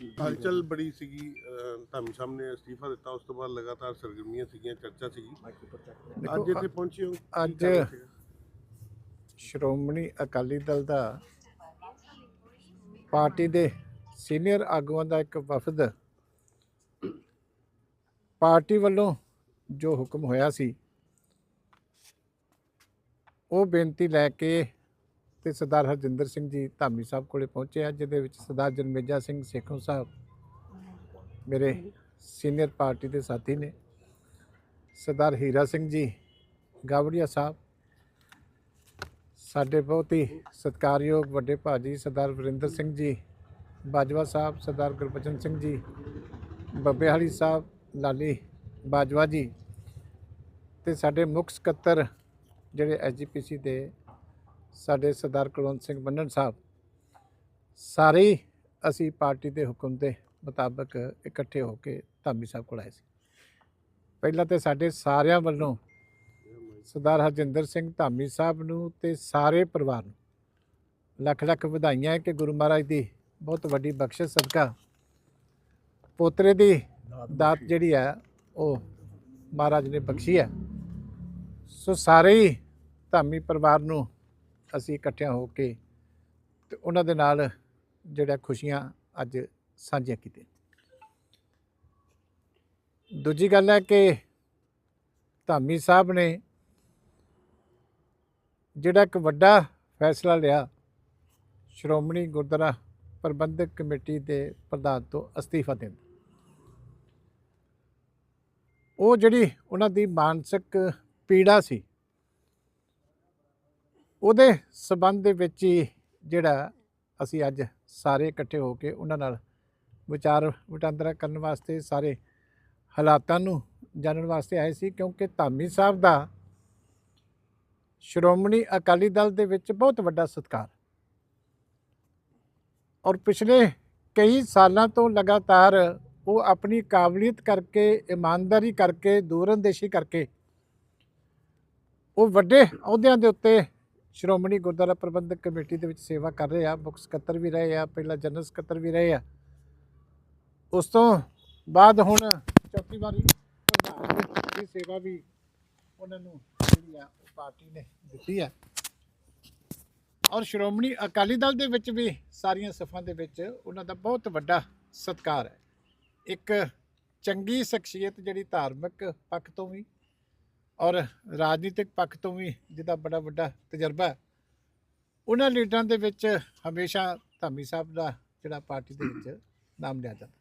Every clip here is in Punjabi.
ਹਲਚਲ ਬੜੀ ਸੀਗੀ ਅਹ, ਧਾਮੀ ਸਾਹਿਬ ਨੇ ਅਸਤੀਫਾ ਦਿੱਤਾ ਉਸ ਤੋਂ ਬਾਅਦ ਲਗਾਤਾਰ ਸਰਗਰਮੀਆਂ ਸੀਗੀਆਂ ਚਰਚਾ ਸੀਗੀ ਅੱਜ ਇੱਥੇ ਪਹੁੰਚੇ ਹੋ ਅੱਜ? ਸ਼੍ਰੋਮਣੀ ਅਕਾਲੀ ਦਲ ਦਾ ਪਾਰਟੀ ਦੇ ਸੀਨੀਅਰ ਆਗੂਆਂ ਦਾ ਇੱਕ ਵਫਦ ਪਾਰਟੀ ਵੱਲੋਂ ਜੋ ਹੁਕਮ ਹੋਇਆ ਸੀ ਉਹ ਬੇਨਤੀ ਲੈ ਕੇ ਤੇ ਸਰਦਾਰ ਹਰਜਿੰਦਰ ਸਿੰਘ ਜੀ ਧਾਮੀ ਸਾਹਿਬ ਕੋਲੇ ਪਹੁੰਚੇ ਆ, ਜਿਹਦੇ ਵਿੱਚ ਸਰਦਾਰ ਜਨਮੇਜਾ ਸਿੰਘ ਸੇਖੋਂ ਸਾਹਿਬ ਮੇਰੇ ਸੀਨੀਅਰ ਪਾਰਟੀ ਦੇ ਸਾਥੀ ਨੇ। ਸਰਦਾਰ ਹੀਰਾ ਸਿੰਘ ਜੀ, ਗਾਵੜੀਆ ਸਾਹਿਬ, ਸਾਡੇ ਬਹੁਤ ਹੀ ਸਤਿਕਾਰਯੋਗ ਵੱਡੇ ਭਾਜੀ ਸਰਦਾਰ ਵਰਿੰਦਰ ਸਿੰਘ ਜੀ, ਬਾਜਵਾ ਸਾਹਿਬ, ਸਰਦਾਰ ਗੁਰਬਚਨ ਸਿੰਘ ਜੀ ਬੱਬੇਹਾਲੀ ਸਾਹਿਬ, ਲਾਲੀ ਬਾਜਵਾ ਜੀ ਤੇ ਸਾਡੇ ਮੁੱਖ ਸਕੱਤਰ ਜਿਹੜੇ ਐਸਜੀਪੀਸੀ ਦੇ ਸਾਡੇ ਸਰਦਾਰ ਕੁਲਵੰਤ ਸਿੰਘ ਬੰਨਣ ਸਾਹਿਬ ਸਾਰੇ ਅਸੀਂ ਪਾਰਟੀ ਦੇ ਹੁਕਮ ਦੇ ਮੁਤਾਬਕ ਇਕੱਠੇ ਹੋ ਕੇ ਧਾਮੀ ਸਾਹਿਬ ਕੋਲ ਆਏ ਸੀ। ਪਹਿਲਾਂ ਤੇ ਸਾਡੇ ਸਾਰਿਆਂ ਵੱਲੋਂ ਸਰਦਾਰ ਹਰਜਿੰਦਰ ਸਿੰਘ ਧਾਮੀ ਸਾਹਿਬ ਨੂੰ ਤੇ ਸਾਰੇ ਪਰਿਵਾਰ ਨੂੰ ਲੱਖ ਲੱਖ ਵਧਾਈਆਂ ਹੈ ਕਿ ਗੁਰੂ ਮਹਾਰਾਜ ਦੀ ਬਹੁਤ ਵੱਡੀ ਬਖਸ਼ਿਸ਼ ਸਦਕਾ ਪੋਤਰੇ ਦੀ ਦਾਤ ਜਿਹੜੀ ਹੈ ਉਹ ਮਹਾਰਾਜ ਨੇ ਬਖਸ਼ੀ ਹੈ। ਸੋ ਸਾਰੇ ਹੀ ਧਾਮੀ ਪਰਿਵਾਰ ਨੂੰ ਅਸੀਂ ਇਕੱਠਿਆਂ ਹੋ ਕੇ ਤੇ ਉਹਨਾਂ ਦੇ ਨਾਲ ਜਿਹੜਾ ਖੁਸ਼ੀਆਂ ਅੱਜ ਸਾਂਝੀਆਂ ਕੀਤੀਆਂ। ਦੂਜੀ ਗੱਲ ਹੈ ਕਿ ਧਾਮੀ ਸਾਹਿਬ ਨੇ ਜਿਹੜਾ ਇੱਕ ਵੱਡਾ ਫੈਸਲਾ ਲਿਆ, ਸ਼੍ਰੋਮਣੀ ਗੁਰਦੁਆਰਾ ਪ੍ਰਬੰਧਕ ਕਮੇਟੀ ਦੇ ਪ੍ਰਧਾਨ ਤੋਂ ਅਸਤੀਫਾ ਦੇਣ ਉਹ ਜਿਹੜੀ ਉਹਨਾਂ ਦੀ ਮਾਨਸਿਕ ਪੀੜਾ ਸੀ ਉਹਦੇ ਸਬੰਧ ਦੇ ਵਿੱਚ ਹੀ ਜਿਹੜਾ ਅਸੀਂ ਅੱਜ ਸਾਰੇ ਇਕੱਠੇ ਹੋ ਕੇ ਉਹਨਾਂ ਨਾਲ ਵਿਚਾਰ ਵਟਾਂਦਰਾ ਕਰਨ ਵਾਸਤੇ ਸਾਰੇ ਹਾਲਾਤਾਂ ਨੂੰ ਜਾਣਨ ਵਾਸਤੇ ਆਏ ਸੀ, ਕਿਉਂਕਿ ਧਾਮੀ ਸਾਹਿਬ ਦਾ ਸ਼੍ਰੋਮਣੀ ਅਕਾਲੀ ਦਲ ਦੇ ਵਿੱਚ ਬਹੁਤ ਵੱਡਾ ਸਤਿਕਾਰ। ਔਰ ਪਿਛਲੇ ਕਈ ਸਾਲਾਂ ਤੋਂ ਲਗਾਤਾਰ ਉਹ ਆਪਣੀ ਕਾਬਲੀਅਤ ਕਰਕੇ, ਇਮਾਨਦਾਰੀ ਕਰਕੇ, ਦੂਰਅੰਦੇਸ਼ੀ ਕਰਕੇ ਉਹ ਵੱਡੇ ਅਹੁਦਿਆਂ ਦੇ ਉੱਤੇ ਸ਼੍ਰੋਮਣੀ ਗੁਰਦੁਆਰਾ ਪ੍ਰਬੰਧਕ ਕਮੇਟੀ ਦੇ ਵਿੱਚ ਸੇਵਾ ਕਰ ਰਹੇ ਆ, ਮੁੱਖ ਸਕੱਤਰ ਵੀ ਰਹੇ ਆ, ਪਹਿਲਾਂ ਜਨਰਲ ਸਕੱਤਰ ਵੀ ਰਹੇ ਆ। ਉਸ ਤੋਂ ਬਾਅਦ ਹੁਣ ਚੌਥੀ ਵਾਰੀ ਦੀ ਸੇਵਾ ਵੀ ਉਹਨਾਂ ਨੂੰ ਜਿਹੜੀ ਆ, ਉਹ ਪਾਰਟੀ ਨੇ ਦਿੱਤੀ ਆ। ਔਰ ਸ਼੍ਰੋਮਣੀ ਅਕਾਲੀ ਦਲ ਦੇ ਵਿੱਚ ਵੀ ਸਾਰੀਆਂ ਸਫਾਂ ਦੇ ਵਿੱਚ ਉਹਨਾਂ ਦਾ ਬਹੁਤ ਵੱਡਾ ਸਤਿਕਾਰ ਹੈ। ਇੱਕ ਚੰਗੀ ਸ਼ਖਸੀਅਤ ਜਿਹੜੀ ਧਾਰਮਿਕ ਪੱਖ ਤੋਂ ਵੀ ਔਰ ਰਾਜਨੀਤਿਕ ਪੱਖ ਤੋਂ ਵੀ ਜਿਹਦਾ ਬੜਾ ਵੱਡਾ ਤਜਰਬਾ ਉਹਨਾਂ ਲੀਡਰਾਂ ਦੇ ਵਿੱਚ ਹਮੇਸ਼ਾ ਧਾਮੀ ਸਾਹਿਬ ਦਾ ਜਿਹੜਾ ਪਾਰਟੀ ਦੇ ਵਿੱਚ ਨਾਮ ਲਿਆ ਜਾਂਦਾ।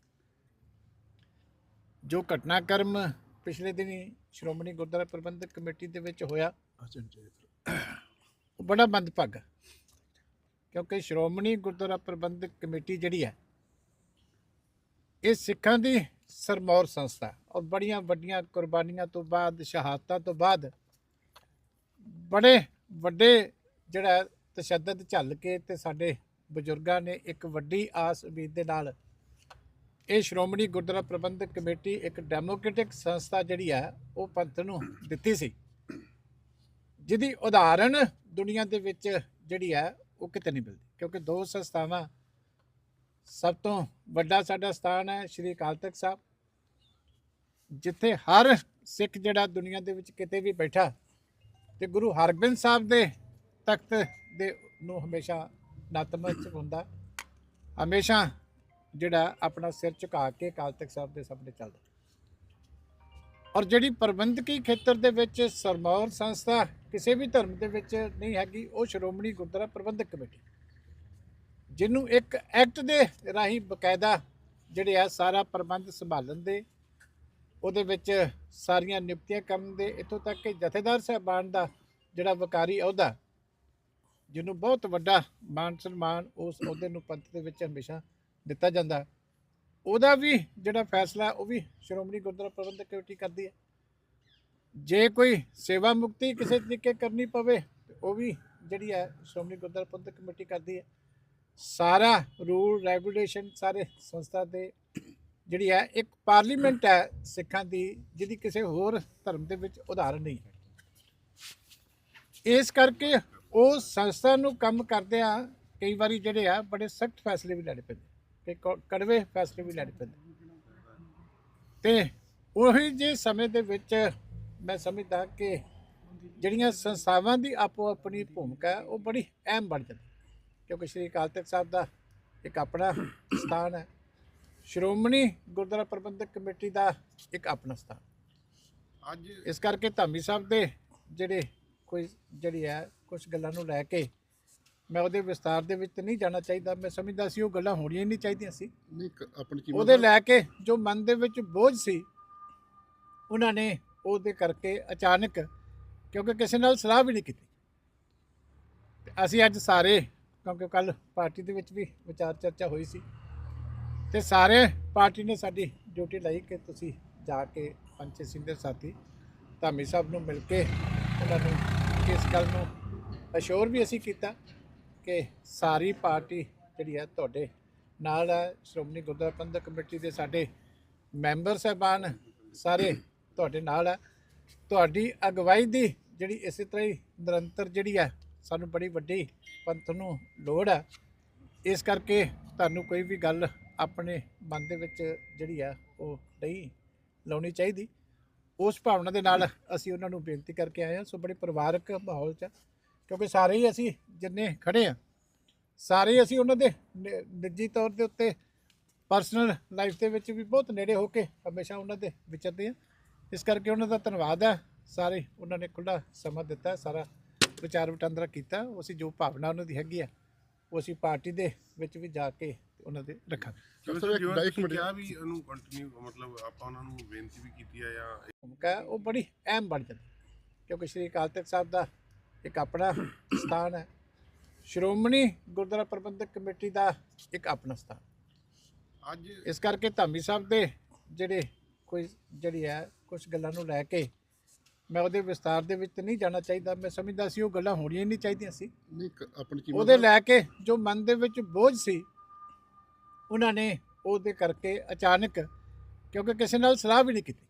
ਜੋ ਘਟਨਾਕ੍ਰਮ ਪਿਛਲੇ ਦਿਨੀ ਸ਼੍ਰੋਮਣੀ ਗੁਰਦੁਆਰਾ ਪ੍ਰਬੰਧਕ ਕਮੇਟੀ ਦੇ ਵਿੱਚ ਹੋਇਆ, ਉਹ ਬੜਾ ਮੰਦਭਾਗਾ ਕਿਉਂਕਿ ਸ਼੍ਰੋਮਣੀ ਗੁਰਦੁਆਰਾ ਪ੍ਰਬੰਧਕ ਕਮੇਟੀ ਜਿਹੜੀ ਹੈ, ਇਹ ਸਿੱਖਾਂ ਦੀ ਸਰਮੌਰ ਸੰਸਥਾ ਔਰ ਬੜੀਆਂ ਵੱਡੀਆਂ ਕੁਰਬਾਨੀਆਂ ਤੋਂ ਬਾਅਦ, ਸ਼ਹਾਦਤਾਂ ਤੋਂ ਬਾਅਦ ਬੜੇ ਵੱਡੇ ਜਿਹੜਾ ਤਸ਼ੱਦਦ ਝੱਲ ਕੇ ਤੇ ਸਾਡੇ ਬਜ਼ੁਰਗਾਂ ਨੇ ਇੱਕ ਵੱਡੀ ਆਸ ਉਮੀਦ ਦੇ ਨਾਲ ਇਹ ਸ਼੍ਰੋਮਣੀ ਗੁਰਦੁਆਰਾ ਪ੍ਰਬੰਧਕ ਕਮੇਟੀ ਇੱਕ ਡੈਮੋਕ੍ਰੈਟਿਕ ਸੰਸਥਾ ਜਿਹੜੀ ਹੈ, ਉਹ ਪੰਥ ਨੂੰ ਦਿੱਤੀ ਸੀ। ਜਿਹਦੀ ਉਦਾਹਰਣ ਦੁਨੀਆ ਦੇ ਵਿੱਚ ਜਿਹੜੀ ਹੈ, ਉਹ ਕਿਤੇ ਨਹੀਂ ਮਿਲਦੀ ਕਿਉਂਕਿ ਦੋ ਸੰਸਥਾਵਾਂ ਸਭ ਤੋਂ ਵੱਡਾ ਸਾਡਾ ਸਥਾਨ ਹੈ ਸ਼੍ਰੀ ਅਕਾਲ ਤਖਤ ਸਾਹਿਬ। ਜਿੱਥੇ ਹਰ ਸਿੱਖ ਜਿਹੜਾ ਦੁਨੀਆ ਦੇ ਵਿੱਚ ਕਿਤੇ ਵੀ ਬੈਠਾ, ਤੇ ਗੁਰੂ ਹਰਗੋਬਿੰਦ ਸਾਹਿਬ ਦੇ ਤਖਤ ਦੇ ਨੂੰ ਹਮੇਸ਼ਾ ਨਤਮਸਤਕ ਹੁੰਦਾ। ਹਮੇਸ਼ਾ ਜਿਹੜਾ ਆਪਣਾ ਸਿਰ ਝੁਕਾ ਕੇ ਅਕਾਲ ਤਖਤ ਸਾਹਿਬ ਦੇ ਸਾਹਮਣੇ ਚੱਲਦਾ। ਔਰ ਜਿਹੜੀ ਪ੍ਰਬੰਧਕੀ ਖੇਤਰ ਦੇ ਵਿੱਚ ਸਰਮੌਰ ਸੰਸਥਾ ਕਿਸੇ ਵੀ ਧਰਮ ਦੇ ਵਿੱਚ ਨਹੀਂ ਹੈਗੀ, ਉਹ ਸ਼੍ਰੋਮਣੀ ਗੁਰਦੁਆਰਾ ਪ੍ਰਬੰਧਕ ਕਮੇਟੀ। ਜਿਹਨੂੰ ਇੱਕ ਐਕਟ ਦੇ ਰਾਹੀਂ ਬਕਾਇਦਾ ਜਿਹੜੇ ਆ ਸਾਰਾ ਪ੍ਰਬੰਧ ਸੰਭਾਲਣ ਦੇ, ਉਹਦੇ ਵਿੱਚ ਸਾਰੀਆਂ ਨਿਯੁਕਤੀਆਂ ਕਰਨ ਦੇ, ਇੱਥੋਂ ਤੱਕ ਕਿ ਜਥੇਦਾਰ ਸਾਹਿਬਾਨ ਦਾ ਜਿਹੜਾ ਵਕਾਰੀ ਅਹੁਦਾ ਜਿਹਨੂੰ ਬਹੁਤ ਵੱਡਾ ਮਾਨ ਸਨਮਾਨ ਉਸ ਅਹੁਦੇ ਨੂੰ ਪੰਥ ਦੇ ਵਿੱਚ ਹਮੇਸ਼ਾ ਦਿੱਤਾ ਜਾਂਦਾ। ਉਹਦਾ ਵੀ ਜਿਹੜਾ ਫੈਸਲਾ, ਉਹ ਵੀ ਸ਼੍ਰੋਮਣੀ ਗੁਰਦੁਆਰਾ ਪ੍ਰਬੰਧਕ ਕਮੇਟੀ ਕਰਦੀ ਹੈ। ਜੇ ਕੋਈ ਸੇਵਾ ਮੁਕਤੀ ਕਿਸੇ ਤਰੀਕੇ ਕਰਨੀ ਪਵੇ ਤੇ ਉਹ ਵੀ ਜਿਹੜੀ ਹੈ ਸ਼੍ਰੋਮਣੀ ਗੁਰਦੁਆਰਾ ਪ੍ਰਬੰਧਕ ਕਮੇਟੀ ਕਰਦੀ ਹੈ। ਸਾਰਾ ਰੂਲ, ਰੈਗੂਲੇਸ਼ਨ ਸਾਰੇ ਸੰਸਥਾ ਦੇ ਜਿਹੜੀ ਹੈ, ਇੱਕ ਪਾਰਲੀਮੈਂਟ ਹੈ ਸਿੱਖਾਂ ਦੀ, ਜਿਹਦੀ ਕਿਸੇ ਹੋਰ ਧਰਮ ਦੇ ਵਿੱਚ ਉਦਾਹਰਨ ਨਹੀਂ ਹੈ। ਇਸ ਕਰਕੇ ਉਹ ਸੰਸਥਾ ਨੂੰ ਕੰਮ ਕਰਦੇ ਆ, ਕਈ ਵਾਰੀ ਜਿਹੜੇ ਆ, ਬੜੇ ਸਖਤ ਫੈਸਲੇ ਵੀ ਲੈਣੇ ਪੈਂਦੇ ਕਿ ਕ- ਕੜਵੇ ਫੈਸਲੇ ਵੀ ਲੈਣੇ ਪੈਂਦੇ ਤੇ ਉਹੀ ਜੇ ਸਮੇਂ ਦੇ ਵਿੱਚ ਮੈਂ ਸਮਝਦਾ ਕਿ ਜਿਹੜੀਆਂ ਸੰਸਥਾਵਾਂ ਦੀ ਆਪੋ ਆਪਣੀ ਭੂਮਿਕਾ, ਉਹ ਬੜੀ ਅਹਿਮ ਬਣ ਜਾਂਦੀ ਕਿਉਂਕਿ ਸ਼੍ਰੀ ਅਕਾਲ ਤਖਤ ਸਾਹਿਬ ਦਾ ਇੱਕ ਆਪਣਾ ਸਥਾਨ ਹੈ। ਸ਼੍ਰੋਮਣੀ ਗੁਰਦੁਆਰਾ ਪ੍ਰਬੰਧਕ ਕਮੇਟੀ ਦਾ ਇੱਕ ਆਪਣਾ ਸਥਾਨ। ਅੱਜ ਇਸ ਕਰਕੇ ਧਾਮੀ ਸਾਹਿਬ ਦੇ ਜਿਹੜੇ ਕੋਈ ਜਿਹੜੀ ਹੈ ਕੁਝ ਗੱਲਾਂ ਨੂੰ ਲੈ ਕੇ ਮੈਂ ਉਹਦੇ ਵਿਸਤਾਰ ਦੇ ਵਿੱਚ ਨਹੀਂ ਜਾਣਾ ਚਾਹੀਦਾ। ਮੈਂ ਸਮਝਦਾ ਸੀ ਉਹ ਗੱਲਾਂ ਹੋਣੀਆਂ ਹੀ ਨਹੀਂ ਚਾਹੀਦੀਆਂ ਸੀ। ਨਹੀਂ ਆਪਣੀ ਕੀ ਉਹਦੇ ਲੈ ਕੇ ਜੋ ਮਨ ਦੇ ਵਿੱਚ ਬੋਝ ਸੀ ਉਹਨਾਂ ਨੇ ਉਹਦੇ ਕਰਕੇ ਅਚਾਨਕ ਕਿਉਂਕਿ ਕਿਸੇ ਨਾਲ ਸਲਾਹ ਵੀ ਨਹੀਂ ਕੀਤੀ। ਅਸੀਂ ਅੱਜ ਸਾਰੇ ਕਿਉਂਕਿ ਕੱਲ ਪਾਰਟੀ ਦੇ ਵਿੱਚ ਵੀ ਵਿਚਾਰ ਚਰਚਾ ਹੋਈ ਸੀ। ਤੇ ਸਾਰੇ ਪਾਰਟੀ ਨੇ ਸਾਡੀ ਡਿਊਟੀ ਲਈ ਕਿ ਤੁਸੀਂ ਜਾ ਕੇ ਪੰਚੇ ਸਿੰਧਰ ਸਾਥੀ ਧਾਮੀ ਸਾਹਿਬ ਨੂੰ ਮਿਲ ਕੇ ਉਹਨਾਂ ਨੂੰ ਇਸ ਗੱਲ ਨੂੰ ਅਸ਼ੋਰ ਵੀ ਅਸੀਂ ਕੀਤਾ ਕਿ ਸਾਰੀ ਪਾਰਟੀ ਜਿਹੜੀ ਹੈ ਤੁਹਾਡੇ ਨਾਲ ਹੈ। ਸ਼੍ਰੋਮਣੀ ਗੁਰਦੁਆਰਾ ਪ੍ਰਬੰਧਕ ਕਮੇਟੀ ਦੇ ਸਾਡੇ ਮੈਂਬਰ ਸਾਹਿਬਾਨ ਸਾਰੇ ਤੁਹਾਡੇ ਨਾਲ ਹੈ। ਤੁਹਾਡੀ ਅਗਵਾਈ ਦੀ ਜਿਹੜੀ ਇਸੇ ਤਰ੍ਹਾਂ ਹੀ ਨਿਰੰਤਰ ਜਿਹੜੀ ਹੈ ਸਾਨੂੰ ਬੜੀ ਵੱਡੀ ਪੰਥ ਨੂੰ ਲੋੜ ਹੈ। ਇਸ ਕਰਕੇ ਤੁਹਾਨੂੰ ਕੋਈ ਵੀ ਗੱਲ ਆਪਣੇ ਮਨ ਦੇ ਵਿੱਚ ਜਿਹੜੀ ਆ ਉਹ ਨਹੀਂ ਲਾਉਣੀ ਚਾਹੀਦੀ। ਉਸ ਭਾਵਨਾ ਦੇ ਨਾਲ ਅਸੀਂ ਉਹਨਾਂ ਨੂੰ ਬੇਨਤੀ ਕਰਕੇ ਆਏ ਹਾਂ। ਸੋ ਬੜੇ ਪਰਿਵਾਰਕ ਮਾਹੌਲ 'ਚ ਕਿਉਂਕਿ ਸਾਰੇ ਹੀ ਅਸੀਂ ਜਿੰਨੇ ਖੜੇ ਆ ਸਾਰੇ ਹੀ ਅਸੀਂ ਉਹਨਾਂ ਦੇ ਨਿ- ਨਿੱਜੀ ਤੌਰ ਦੇ ਉੱਤੇ ਪਰਸਨਲ ਲਾਈਫ ਦੇ ਵਿੱਚ ਵੀ ਬਹੁਤ ਨੇੜੇ ਹੋ ਕੇ ਹਮੇਸ਼ਾ ਉਹਨਾਂ ਦੇ ਵਿਚਰਦੇ ਆ ਇਸ ਕਰਕੇ ਉਹਨਾਂ ਦਾ ਧੰਨਵਾਦ ਹੈ। ਸਾਰੇ ਉਹਨਾਂ ਨੇ ਖੁੱਲਾ ਸਮਾਂ ਦਿੱਤਾ ਸਾਰਾ ਵਿਚਾਰ ਵਟਾਂਦਰਾ ਕੀਤਾ ਉਹ ਅਸੀਂ ਜੋ ਭਾਵਨਾ ਉਹਨਾਂ ਦੀ ਹੈਗੀ ਆ ਉਹ ਅਸੀਂ ਪਾਰਟੀ ਦੇ ਵਿੱਚ ਵੀ ਜਾ ਕੇ ਉਹਨਾਂ ਦੇ ਰੱਖਾਂਗੇ ਚਲੋ ਸਰ ਜਿਵੇਂ ਤੁਸੀਂ ਕਿਹਾ ਵੀ ਉਹਨੂੰ ਕੰਟੀਨਿਊ ਮਤਲਬ ਆਪਾਂ ਉਹਨਾਂ ਨੂੰ ਬੇਨਤੀ ਵੀ ਕੀਤੀ ਆ ਜਾਂ ਭੂਮਿਕਾ ਹੈ ਉਹ ਬੜੀ ਅਹਿਮ ਬਣ ਜਾਂਦੀ ਕਿਉਂਕਿ ਸ਼੍ਰੀ ਅਕਾਲ ਤਖਤ ਸਾਹਿਬ ਦਾ ਇੱਕ ਆਪਣਾ ਸਥਾਨ ਹੈ। ਸ਼੍ਰੋਮਣੀ ਗੁਰਦੁਆਰਾ ਪ੍ਰਬੰਧਕ ਕਮੇਟੀ ਦਾ ਇੱਕ ਆਪਣਾ ਸਥਾਨ। ਅੱਜ ਇਸ ਕਰਕੇ ਧਾਮੀ ਸਾਹਿਬ ਦੇ ਜਿਹੜੇ ਕੋਈ ਜਿਹੜੀ ਹੈ ਕੁਝ ਗੱਲਾਂ ਨੂੰ ਲੈ ਕੇ ਮੈਂ ਉਹਦੇ ਵਿਸਤਾਰ ਦੇ ਵਿੱਚ ਨਹੀਂ ਜਾਣਾ ਚਾਹੀਦਾ ਮੈਂ ਸਮਝਦਾ ਸੀ ਉਹ ਗੱਲਾਂ ਹੋਣੀਆਂ ਨਹੀਂ ਚਾਹੀਦੀਆਂ ਸੀ। ਨਹੀਂ ਕ- ਆਪਣੀ ਕੀ ਉਹਦੇ ਲੈ ਕੇ ਜੋ ਮਨ ਦੇ ਵਿੱਚ ਬੋਝ ਸੀ ਉਹਨਾਂ ਨੇ ਉਹਦੇ ਕਰਕੇ ਅਚਾਨਕ ਕਿਉਂਕਿ ਕਿਸੇ ਨਾਲ ਸਲਾਹ ਵੀ ਨਹੀਂ ਕੀਤੀ।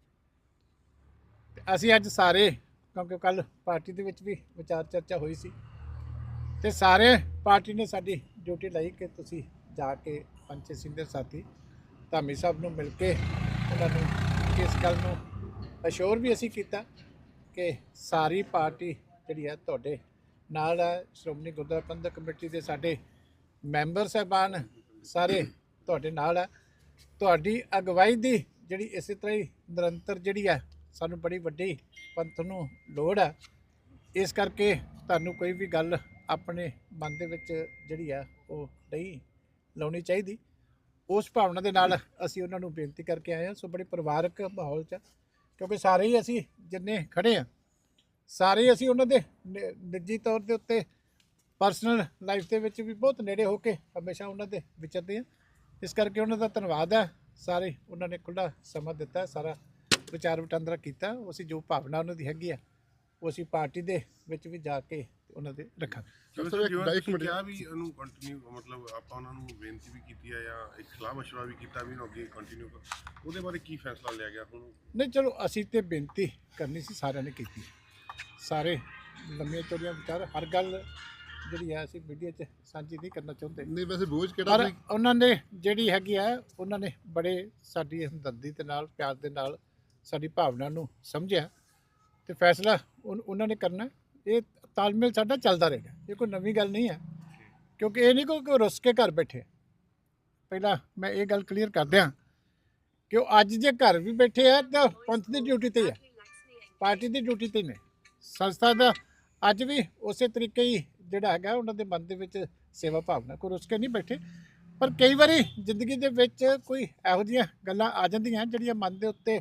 ਤੇ ਅਸੀਂ ਅੱਜ ਸਾਰੇ ਕਿਉਂਕਿ ਕੱਲ ਪਾਰਟੀ ਦੇ ਵਿੱਚ ਵੀ ਵਿਚਾਰ ਚਰਚਾ ਹੋਈ ਸੀ ਤੇ ਸਾਰੇ ਪਾਰਟੀ ਨੇ ਸਾਡੀ ਡਿਊਟੀ ਲਈ ਕਿ ਤੁਸੀਂ ਜਾ ਕੇ ਪੰਚੇ ਸਿੰਧਰ ਸਾਥੀ ਧਾਮੀ ਸਾਹਿਬ ਨੂੰ ਮਿਲ ਕੇ ਉਹਨਾਂ ਨੂੰ ਇਸ ਗੱਲ ਨੂੰ ਅਸ਼ੋਰ ਵੀ ਅਸੀਂ ਕੀਤਾ। ਕਿ ਸਾਰੀ ਪਾਰਟੀ ਜਿਹੜੀ ਹੈ ਤੁਹਾਡੇ ਨਾਲ ਹੈ, ਸ਼੍ਰੋਮਣੀ ਗੁਰਦੁਆਰਾ ਪ੍ਰਬੰਧਕ ਕਮੇਟੀ ਦੇ ਸਾਡੇ ਮੈਂਬਰ ਸਾਹਿਬਾਨ ਸਾਰੇ ਤੁਹਾਡੇ ਨਾਲ ਹੈ। ਤੁਹਾਡੀ ਅਗਵਾਈ ਦੀ ਜਿਹੜੀ ਇਸੇ ਤਰ੍ਹਾਂ ਹੀ ਨਿਰੰਤਰ ਜਿਹੜੀ ਹੈ, ਸਾਨੂੰ ਬੜੀ ਵੱਡੀ ਪੰਥ ਨੂੰ ਲੋੜ ਹੈ। ਇਸ ਕਰਕੇ ਤੁਹਾਨੂੰ ਕੋਈ ਵੀ ਗੱਲ ਆਪਣੇ ਮਨ ਦੇ ਵਿੱਚ ਜਿਹੜੀ ਆ ਉਹ ਨਹੀਂ ਲਾਉਣੀ ਚਾਹੀਦੀ। ਉਸ ਭਾਵਨਾ ਦੇ ਨਾਲ ਅਸੀਂ ਉਹਨਾਂ ਨੂੰ ਬੇਨਤੀ ਕਰਕੇ ਆਏ ਹਾਂ। ਸੋ ਬੜੇ ਪਰਿਵਾਰਕ ਮਾਹੌਲ 'ਚ ਕਿਉਂਕਿ ਸਾਰੇ ਹੀ ਅਸੀਂ ਜਿੰਨੇ ਖੜੇ ਆ, ਸਾਰੇ ਅਸੀਂ ਉਹਨਾਂ ਦੇ ਨਿ- ਨਿੱਜੀ ਤੌਰ ਦੇ ਉੱਤੇ ਪਰਸਨਲ ਲਾਈਫ ਦੇ ਵਿੱਚ ਵੀ ਬਹੁਤ ਨੇੜੇ ਹੋ ਕੇ ਹਮੇਸ਼ਾ ਉਹਨਾਂ ਦੇ ਵਿਚਰਦੇ ਆ। ਇਸ ਕਰਕੇ ਉਹਨਾਂ ਦਾ ਧੰਨਵਾਦ ਹੈ ਸਾਰੇ ਉਹਨਾਂ ਨੇ ਖੁੱਲਾ ਸਮਾਂ ਦਿੱਤਾ, ਸਾਰਾ ਵਿਚਾਰ ਵਟਾਂਦਰਾ ਕੀਤਾ। ਉਹ ਅਸੀਂ ਜੋ ਭਾਵਨਾ ਉਹਨਾਂ ਦੀ ਹੈਗੀ ਆ, ਉਹ ਅਸੀਂ ਪਾਰਟੀ ਦੇ ਵਿੱਚ ਵੀ ਜਾ ਕੇ ਉਹਨਾਂ ਦੇ ਰੱਖਾਂਗੇ ਚਲੋ ਸਰ ਜਿਵੇਂ ਤੁਸੀਂ ਕਿਹਾ ਵੀ ਉਹਨੂੰ ਕੰਟੀਨਿਊ ਮਤਲਬ ਆਪਾਂ ਉਹਨਾਂ ਨੂੰ ਬੇਨਤੀ ਵੀ ਕੀਤੀ ਆ ਜਾਂ ਇੱਕ ਸਲਾਹ ਮਸ਼ਵਰਾ ਵੀ ਕੀਤਾ ਵੀ ਉਹਨੂੰ ਅੱਗੇ ਕੰਟੀਨਿਊ ਉਹਦੇ ਬਾਰੇ ਕੀ ਫੈਸਲਾ ਲਿਆ ਗਿਆ ਹੁਣ? ਨਹੀਂ ਚਲੋ ਅਸੀਂ ਤੇ ਬੇਨਤੀ ਕਰਨੀ ਸੀ ਸਾਰਿਆਂ ਨੇ ਕੀਤੀ। ਸਾਰੇ ਲੰਮੀਆਂ ਚੌੜੀਆਂ ਵਿਚਾਰ ਹਰ ਗੱਲ ਜਿਹੜੀ ਹੈ ਅਸੀਂ ਮੀਡੀਆ 'ਚ ਸਾਂਝੀ ਨਹੀਂ ਕਰਨਾ ਚਾਹੁੰਦੇ। ਨਹੀਂ ਵੈਸੇ ਬੋਝ ਕਿਹੜਾ ਪਰ ਉਹਨਾਂ ਨੇ ਜਿਹੜੀ ਹੈਗੀ ਆ ਉਹਨਾਂ ਨੇ ਬੜੇ ਸਾਡੀ ਹਮਦਰਦੀ ਦੇ ਨਾਲ ਪਿਆਰ ਦੇ ਨਾਲ ਸਾਡੀ ਭਾਵਨਾ ਨੂੰ ਸਮਝਿਆ। ਤੇ ਫੈਸਲਾ ਉਹਨਾਂ ਨੇ ਕਰਨਾ। ਇਹ ਤਾਲਮੇਲ ਸਾਡਾ ਚੱਲਦਾ ਰਹੇਗਾ, ਇਹ ਕੋਈ ਨਵੀਂ ਗੱਲ ਨਹੀਂ ਹੈ। ਕਿਉਂਕਿ ਇਹ ਨਹੀਂ ਕੋਈ ਕੋਈ ਰੁੱਸ ਕੇ ਘਰ ਬੈਠੇ। ਪਹਿਲਾਂ ਮੈਂ ਇਹ ਗੱਲ ਕਲੀਅਰ ਕਰ ਦਿਆਂ ਕਿ ਉਹ ਅੱਜ ਜੇ ਘਰ ਵੀ ਬੈਠੇ ਆ ਤਾਂ ਪੰਥ ਦੀ ਡਿਊਟੀ ਤੇ ਹੀ ਆ। ਪਾਰਟੀ ਦੀ ਡਿਊਟੀ ਤੇ ਹੀ ਨੇ। ਸੰਸਥਾ ਦਾ ਅੱਜ ਵੀ ਉਸੇ ਤਰੀਕੇ ਹੀ ਜਿਹੜਾ ਹੈਗਾ, ਉਹਨਾਂ ਦੇ ਮਨ ਦੇ ਵਿੱਚ ਸੇਵਾ ਭਾਵਨਾ, ਕੋਈ ਰੁੱਸ ਕੇ ਨਹੀਂ ਬੈਠੇ। ਪਰ ਕਈ ਵਾਰੀ ਜ਼ਿੰਦਗੀ ਦੇ ਵਿੱਚ ਕੋਈ ਇਹੋ ਜਿਹੀਆਂ ਗੱਲਾਂ ਆ ਜਾਂਦੀਆਂ, ਜਿਹੜੀਆਂ ਮਨ ਦੇ ਉੱਤੇ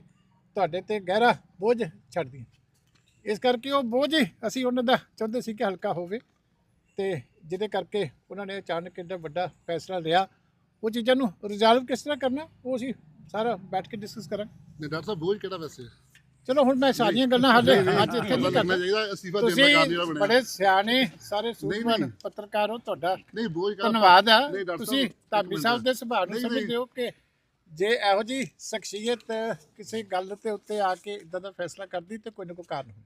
ਤੁਹਾਡੇ ਤੇ ਗਹਿਰਾ ਬੋਝ ਛੱਡਦੀਆਂ। ਇਸ ਕਰਕੇ ਉਹ ਬੋਝ ਅਸੀਂ ਉਹਨਾਂ ਦਾ ਚਾਹੁੰਦੇ ਸੀ ਕਿ ਹਲਕਾ ਹੋਵੇ ਤੇ ਜਿਹਦੇ ਕਰਕੇ ਉਹਨਾਂ ਨੇ ਅਚਾਨਕ ਇੰਨਾ ਵੱਡਾ ਫੈਸਲਾ ਲਿਆ। ਉਹ ਚੀਜ਼ਾਂ ਨੂੰ ਰਿਜ਼ੋਲਵ ਕਿਸ ਤਰ੍ਹਾਂ ਕਰਨਾ ਉਹ ਅਸੀਂ ਸਾਰਾ ਬੈਠ ਕੇ ਡਿਸਕਸ ਕਰਾਂਗੇ। ਨਹੀਂ ਡਾਕਟਰ ਸਾਹਿਬ ਬੋਝ ਕਿਹੜਾ ਵੈਸੇ? ਚਲੋ ਹੁਣ ਮੈਂ ਸਾਰੀਆਂ ਗੱਲਾਂ ਹਾਲੇ ਅੱਜ ਇੱਥੇ ਨਹੀਂ ਕਰਦਾ ਚਾਹੀਦਾ ਅਸਤੀਫਾ ਤੁਸੀਂ ਬੜੇ ਸਿਆਣੇ ਸਾਰੇ ਸੂਝਵਾਨ। ਪੱਤਰਕਾਰ ਹੋ ਤੁਹਾਡਾ ਨਹੀਂ ਬੋਝ ਧੰਨਵਾਦ ਹੈ ਨਹੀਂ, ਡਾਕਟਰ ਤੁਸੀਂ ਮਿੰਟ। ਸਾਹਿਬ ਦੇ ਸੁਭਾਅ ਨੂੰ। ਸਮਝਦੇ ਹੋ ਕਿ ਜੇ ਇਹੋ ਜੀ ਸ਼ਖਸੀਅਤ ਕਿਸੇ ਗੱਲ ਤੇ ਉੱਤੇ ਆ ਕੇ ਇਦਾਂ ਦਾ ਫੈਸਲਾ ਕਰਦੀ ਤੇ ਕੋਈ ਨਾ ਕੋਈ ਕਾਰਨ ਹੁੰਦਾ।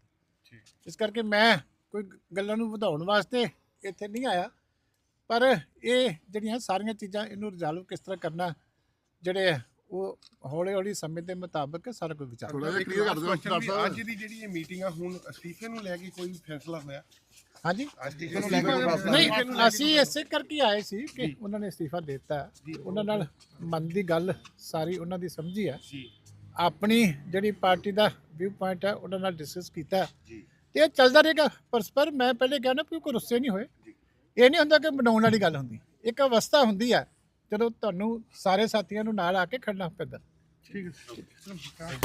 ਇਸ ਕਰਕੇ ਮੈਂ ਕੋਈ ਗੱਲਾਂ ਨੂੰ ਵਧਾਉਣ ਵਾਸਤੇ ਇੱਥੇ ਨਹੀਂ ਆਇਆ। ਪਰ ਇਹ ਜਿਹੜੀਆਂ ਸਾਰੀਆਂ ਚੀਜ਼ਾਂ ਇਹਨੂੰ ਰਿਜ਼ਾਲਵ ਕਿਸ ਤਰ੍ਹਾਂ ਕਰਨਾ ਜਿਹੜੇ ਉਹ ਹੌਲੀ ਹੌਲੀ ਸਮੇਂ ਦੇ ਮੁਤਾਬਕ ਸਾਰਾ ਕੁਝ ਵਿਚਾਰ ਥੋੜ੍ਹਾ ਜਿਹਾ ਕਰ ਦਿਓ, ਡਾਕਟਰ ਸਾਹਿਬ। ਅੱਜ ਦੀ ਜਿਹੜੀ ਇਹ ਮੀਟਿੰਗ ਆ ਹੁਣ ਅਸਤੀਫੇ ਨੂੰ ਲੈ ਕੇ ਕੋਈ ਫੈਸਲਾ ਹੋਇਆ? ਹਾਂਜੀ। ਅਸਤੀਫੇ ਨੂੰ ਲੈ ਕੇ ਫੈਸਲਾ ਨਹੀਂ ਅਸੀਂ ਇਸੇ ਕਰਕੇ ਆਏ ਸੀ ਕਿ ਉਹਨਾਂ ਨੇ ਅਸਤੀਫਾ ਦਿੱਤਾ। ਉਹਨਾਂ ਨਾਲ ਮਨ ਦੀ ਗੱਲ ਸਾਰੀ ਉਹਨਾਂ ਦੀ ਸਮਝੀ ਆ। ਜੀ। ਆਪਣੀ ਜਿਹੜੀ ਪਾਰਟੀ ਦਾ ਵਿਊ ਪੁਆਇੰਟ ਹੈ ਉਹਨਾਂ ਨਾਲ ਡਿਸਕਸ ਕੀਤਾ ਜੀ। ਤੇ ਇਹ ਚੱਲਦਾ ਰਹੇਗਾ। ਪਰਸਪਰ ਮੈਂ ਪਹਿਲੇ ਕਿਹਾ ਨਾ ਵੀ ਕੋਈ ਗੁੱਸੇ ਨਹੀਂ ਹੋਏ। ਇਹ ਨਹੀਂ ਹੁੰਦਾ ਕਿ ਮਨਾਉਣ ਵਾਲੀ ਗੱਲ ਹੁੰਦੀ। ਇੱਕ ਅਵਸਥਾ ਹੁੰਦੀ ਹੈ ਜਦੋਂ ਤੁਹਾਨੂੰ ਸਾਰੇ ਸਾਥੀਆਂ ਨੂੰ ਨਾਲ ਆ ਕੇ ਖੜਨਾ ਪੈਂਦਾ। ਠੀਕ ਹੈ।